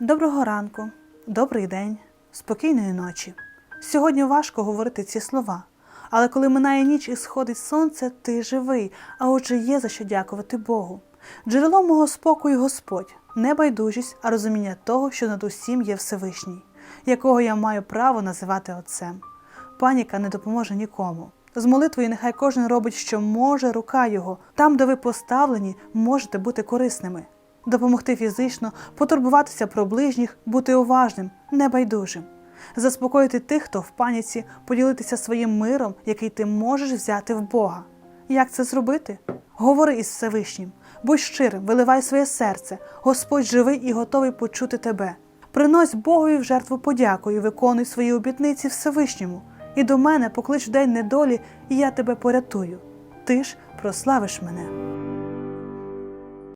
Доброго ранку, добрий день, спокійної ночі. Сьогодні важко говорити ці слова, але коли минає ніч і сходить сонце, ти живий, а отже є за що дякувати Богу. Джерелом мого спокою Господь, не байдужість, а розуміння того, що над усім є Всевишній, якого я маю право називати Отцем. Паніка не допоможе нікому. З молитвою нехай кожен робить, що може рука його. Там, де ви поставлені, можете бути корисними. Допомогти фізично, потурбуватися про ближніх, бути уважним, небайдужим, заспокоїти тих, хто в паніці, поділитися своїм миром, який ти можеш взяти в Бога. Як це зробити? Говори із Всевишнім, будь щирим, виливай своє серце. Господь живий і готовий почути тебе. Принось Богові в жертву подяку і виконуй свої обітниці Всевишньому. І до мене поклич в день недолі, і я тебе порятую. Ти ж прославиш мене.